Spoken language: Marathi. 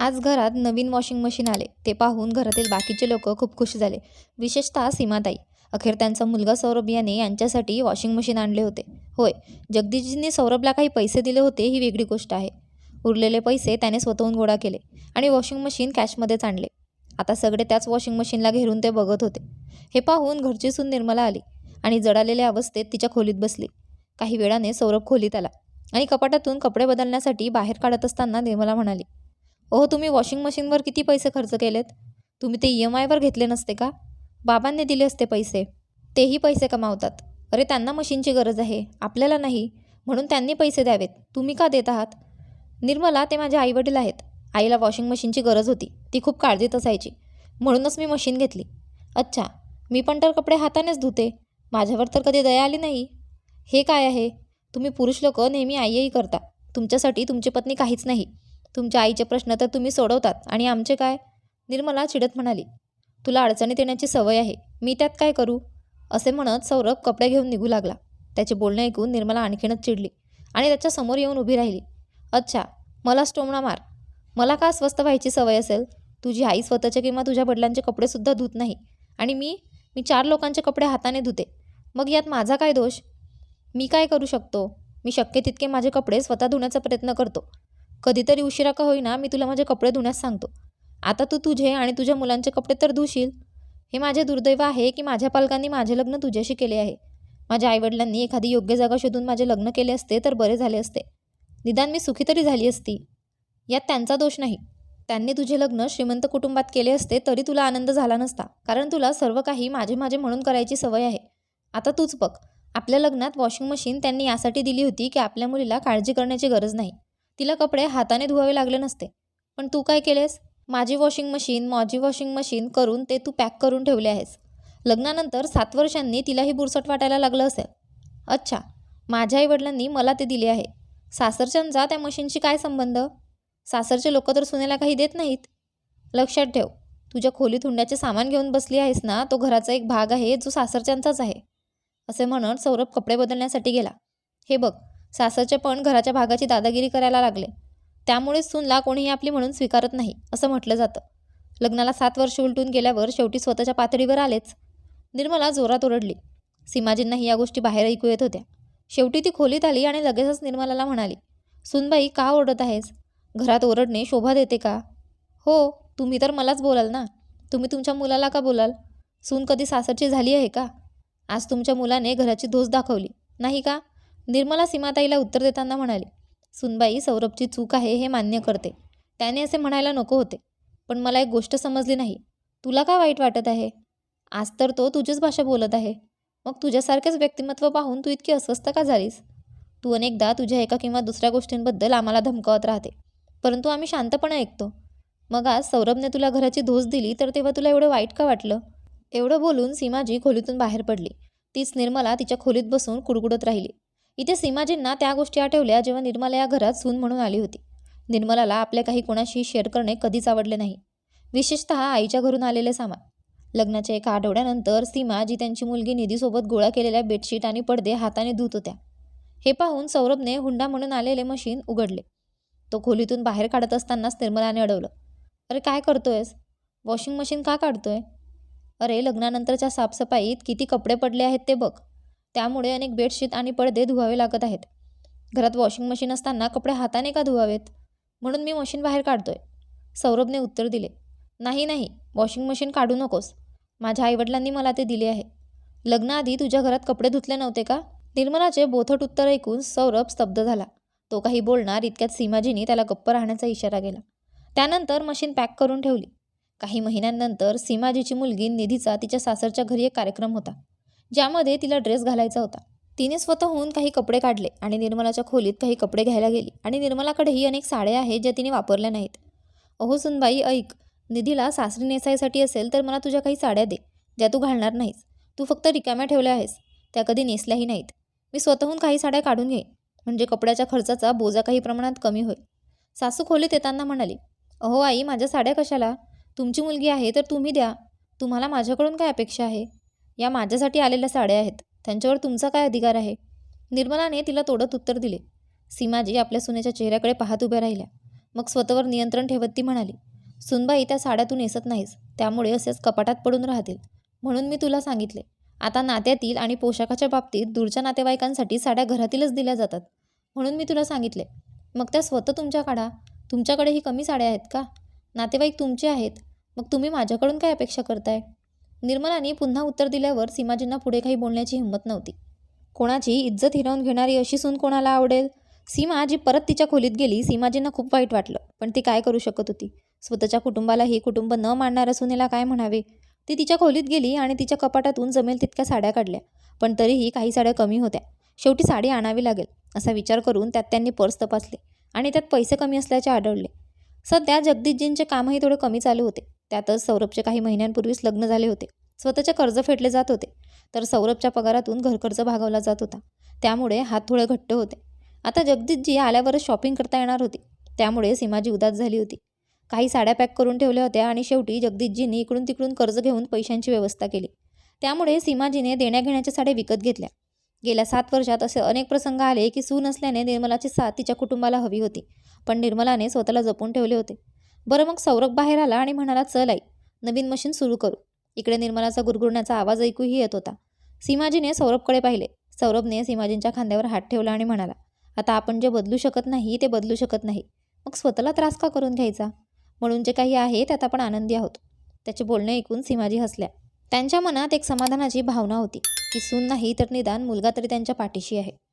आज घरात नवीन वॉशिंग मशीन आले. ते पाहून घरातील बाकीचे लोक खूप खुश झाले. विशेषतः सीमाताई. अखेर त्यांचा मुलगा सौरभ याने यांच्यासाठी वॉशिंग मशीन आणले होते. होय जगदीशजींनी सौरभला काही पैसे दिले होते ही वेगळी गोष्ट आहे. उरलेले पैसे त्याने स्वतःहून गोळा केले आणि वॉशिंग मशीन कॅशमध्येच आणले. आता सगळे त्याच वॉशिंग मशीनला घेरून ते बघत होते. हे पाहून घरची सून निर्मला आली आणि जडालेल्या अवस्थेत तिच्या खोलीत बसली. काही वेळाने सौरभ खोलीत आला आणि कपाटातून कपडे बदलण्यासाठी बाहेर काढत असताना निर्मला म्हणाली अहो तुम्ही वॉशिंग मशीनवर किती पैसे खर्च केलेत? तुम्ही ते ई एम आयवर घेतले नसते का? बाबांनी दिले असते पैसे. तेही पैसे कमावतात. अरे त्यांना मशीनची गरज आहे. आपल्याला नाही. म्हणून त्यांनी पैसे द्यावेत. तुम्ही का देत आहात? निर्मला ते माझे आईवडील आहेत. आईला वॉशिंग मशीनची गरज होती. ती खूप काळजीत असायची. म्हणूनच मी मशीन घेतली. अच्छा मी पण तर कपडे हातानेच धुते. माझ्यावर तर कधी दया आली नाही. हे काय आहे? तुम्ही पुरुष लोक नेहमी आई करता. तुमच्यासाठी तुमची पत्नी काहीच नाही. तुमच्या आईचे प्रश्न तर तुम्ही सोडवतात. आणि आमचे काय? निर्मला चिडत म्हणाली तुला अडचणीत येण्याची सवय आहे. मी त्यात काय करू? असे म्हणत सौरभ कपडे घेऊन निघू लागला. त्याचे बोलणे ऐकून निर्मला आणखीनच चिडली आणि त्याच्यासमोर येऊन उभी राहिली. अच्छा मला स्टोमणा मार. मला का स्वस्त व्हायची सवय असेल? तुझी आई स्वतःचे किंवा तुझ्या वडिलांचे कपडेसुद्धा धुत नाही. आणि मी मी चार लोकांचे कपडे हाताने धुते. मग यात माझा काय दोष? मी काय करू शकतो? मी शक्य तितके माझे कपडे स्वतः धुण्याचा प्रयत्न करतो. कधीतरी उशिरा का होईना मी तुला माझे कपडे धुण्यास सांगतो. आता तू तुझे आणि तुझ्या मुलांचे कपडे तर धुशील. हे माझे दुर्दैव आहे की माझ्या पालकांनी माझे लग्न तुझ्याशी केले आहे. माझ्या आईवडिलांनी एखादी योग्य जागा शोधून माझे लग्न केले असते तर बरे झाले असते. निदान मी सुखी तरी झाली असती. यात त्यांचा दोष नाही. त्यांनी तुझे लग्न श्रीमंत कुटुंबात केले असते तरी तुला आनंद झाला नसता. कारण तुला सर्व काही माझे माझे म्हणून करायची सवय आहे. आता तूच बघ. आपल्या लग्नात वॉशिंग मशीन त्यांनी यासाठी दिली होती की आपल्या मुलीला काळजी करण्याची गरज नाही. तिला कपडे हाताने धुवावे लागले नसते. पण तू काय केलेस? माझी वॉशिंग मशीन माझी वॉशिंग मशीन करून ते तू पॅक करून ठेवले आहेस. लग्नानंतर सात वर्षांनी तिलाही बुरसट वाटायला लागलं असेल. अच्छा माझ्या आईवडिलांनी मला ते दिले आहे. सासरच्यांचा त्या मशीनशी काय संबंध? सासरचे लोक तर सुनेला काही देत नाहीत. लक्षात ठेव तुझ्या खोलीत हुंड्याचे सामान घेऊन बसली आहेस ना तो घराचा एक भाग आहे जो सासरच्यांचाच आहे. असे म्हणत सौरभ कपडे बदलण्यासाठी गेला. हे बघ सासरचे पण घराच्या भागाची दादागिरी करायला लागले. त्यामुळे सूनला कोणीही आपली म्हणून स्वीकारत नाही असं म्हटलं जातं. लग्नाला सात वर्ष उलटून गेल्यावर शेवटी स्वतःच्या पातळीवर आलेच. निर्मला जोरात ओरडली. सीमाजींनाही या गोष्टी बाहेर ऐकू येत होत्या. शेवटी ती खोलीत आली आणि लगेचच निर्मलाला म्हणाली सुनबाई का ओरडत आहेस? घरात ओरडणे शोभा देते का? हो तुम्ही तर मलाच बोलाल ना. तुम्ही तुमच्या मुलाला का बोलाल? सून कधी सासरची झाली आहे का? आज तुमच्या मुलाने घराची धोस दाखवली. नाही का? निर्मला सीमाताईला उत्तर देताना म्हणाली सुनबाई सौरभची चूक आहे हे मान्य करते. त्याने असे म्हणायला नको होते. पण मला एक गोष्ट समजली नाही. तुला का वाईट वाटत आहे? आज तर तो तुझीच भाषा बोलत आहे. मग तुझ्यासारखेच व्यक्तिमत्व पाहून तू इतकी अस्वस्थ का झालीस? तू अनेकदा तुझ्या एका किंवा दुसऱ्या गोष्टींबद्दल आम्हाला धमकावत राहते. परंतु आम्ही शांतपणे ऐकतो. मग आज सौरभने तुला घराची धोस दिली तर तेव्हा तुला एवढं वाईट का वाटलं? एवढं बोलून सीमाजी खोलीतून बाहेर पडली. तीच निर्मला तिच्या खोलीत बसून कुडकुडत राहिली. इथे सीमाजींना त्या गोष्टी आठवल्या जेव्हा निर्मला या घरात सून म्हणून आली होती. निर्मलाला आपल्या काही कोणाशी शेअर करणे कधीच आवडले नाही. विशेषतः आईच्या घरून आलेले सामान. लग्नाच्या एका आठवड्यानंतर सीमा जी त्यांची मुलगी निधीसोबत गोळा केलेल्या बेडशीट आणि पडदे हाताने धुत होत्या. हे पाहून सौरभने हुंडा म्हणून आलेले मशीन उघडले. तो खोलीतून बाहेर काढत असतानाच निर्मलाने अडवलं. अरे काय करतोयस? वॉशिंग मशीन का काढतोय? अरे लग्नानंतरच्या साफसफाईत किती कपडे पडले आहेत ते बघ. त्यामुळे अनेक बेडशीट आणि पडदे धुवावे लागत आहेत. घरात वॉशिंग मशीन असताना कपडे हाताने का धुवावेत? म्हणून मी मशीन बाहेर काढतोय. सौरभने उत्तर दिले नाही नाही वॉशिंग मशीन काढू नकोस. माझ्या आईवडिलांनी मला ते दिले आहे. लग्नाआधी तुझ्या घरात कपडे धुतले नव्हते का? निर्मलाचे बोथट उत्तर ऐकून सौरभ स्तब्ध झाला. तो काही बोलणार इतक्यात सीमाजीनी त्याला गप्प राहण्याचा इशारा केला. त्यानंतर मशीन पॅक करून ठेवली. काही महिन्यांनंतर सीमाजीची मुलगी निधीचा तिच्या सासरच्या घरी एक कार्यक्रम होता. ज्यामध्ये तिला ड्रेस घालायचा होता. तिने स्वतःहून काही कपडे काढले आणि निर्मलाच्या खोलीत काही कपडे घ्यायला गेली आणि निर्मलाकडेही अनेक साड्या आहेत ज्या तिने वापरल्या नाहीत. अहो सुनबाई ऐक. निधीला सासरी नेसायसाठी असेल तर मला तुझ्या काही साड्या दे ज्या तू घालणार नाहीस. तू फक्त रिकाम्या ठेवल्या आहेस. त्या कधी नेसल्याही नाहीत. मी स्वतःहून काही साड्या काढून घेईन. म्हणजे कपड्याच्या खर्चाचा बोजा काही प्रमाणात कमी होईल. सासू खोलीत येताना म्हणाली अहो आई माझ्या साड्या कशाला? तुमची मुलगी आहे तर तुम्ही द्या. तुम्हाला माझ्याकडून काय अपेक्षा आहे? या माझ्यासाठी आलेल्या साड्या आहेत. त्यांच्यावर तुमचा काय अधिकार आहे? निर्मलाने तिला तोडत उत्तर दिले. सीमाजी आपल्या सुनेच्या चेहऱ्याकडे पाहत उभ्या राहिल्या. मग स्वतःवर नियंत्रण ठेवत ती म्हणाली सुनबाई त्या साड्यातून नेसत नाहीस. त्यामुळे असेच कपाटात पडून राहतील. म्हणून मी तुला सांगितले आता नात्यातील आणि पोशाखाच्या बाबतीत दूरच्या नातेवाईकांसाठी साड्या घरातीलच दिल्या जातात. म्हणून मी तुला सांगितले मग त्या स्वतः तुमच्या काढा. तुमच्याकडे ही कमी साड्या आहेत का? नातेवाईक तुमचे आहेत. मग तुम्ही माझ्याकडून काय अपेक्षा करताय? निर्मलाने पुन्हा उत्तर दिल्यावर सीमाजींना पुढे काही बोलण्याची हिंमत नव्हती. कोणाची इज्जत हिरावून घेणारी अशी सून कोणाला आवडेल? सीमा जी परत तिच्या खोलीत गेली सीमाजींना खूप वाईट वाटलं. पण ती काय करू शकत होती? स्वतःच्या कुटुंबाला हे कुटुंब न मानणाऱ्या सुनेला काय म्हणावे? ती तिच्या खोलीत गेली आणि तिच्या कपाटातून जमेल तितक्या साड्या काढल्या. पण तरीही काही साड्या कमी होत्या. शेवटी साडी आणावी लागेल असा विचार करून त्यात त्यांनी पर्स तपासले आणि त्यात पैसे कमी असल्याचे आढळले. सध्या जगदीशजींचे कामही थोडे कमी चालू होते. त्यातच सौरभचे काही महिन्यांपूर्वीच लग्न झाले होते. स्वतःचे कर्ज फेडले जात होते. तर सौरभच्या पगारातून घरखर्च भागवला जात होता. त्यामुळे हात थोडे घट्ट होते. आता जगदीशजी आल्यावरच शॉपिंग करता येणार होती. त्यामुळे सीमाजी उदास झाली होती. काही साड्या पॅक करून ठेवल्या होत्या आणि शेवटी जगदीशजींनी इकडून तिकडून कर्ज घेऊन पैशांची व्यवस्था केली. त्यामुळे सीमाजीने देण्याघेण्याच्या साड्या विकत घेतल्या. गेल्या सात वर्षात असे अनेक प्रसंग आले की सून असल्याने निर्मलाची साथ तिच्या कुटुंबाला हवी होती. पण निर्मलाने स्वतःला जपून ठेवले होते. बरं मग सौरभ बाहेर आला आणि म्हणाला चल आई नवीन मशीन सुरू करू. इकडे निर्मलाचा गुरगुरण्याचा आवाज ऐकूही येत होता. सीमाजीने सौरभकडे पाहिले. सौरभने सीमाजींच्या खांद्यावर हात ठेवला आणि म्हणाला आता आपण जे बदलू शकत नाही ते बदलू शकत नाही. मग स्वतःला त्रास का करून घ्यायचा? म्हणून जे काही आहे त्यात आपण आनंदी आहोत. त्याचे बोलणे ऐकून सीमाजी हसल्या. त्यांच्या मनात एक समाधानाची भावना होती की सून नाही तर निदान मुलगा तरी त्यांच्या पाठीशी आहे.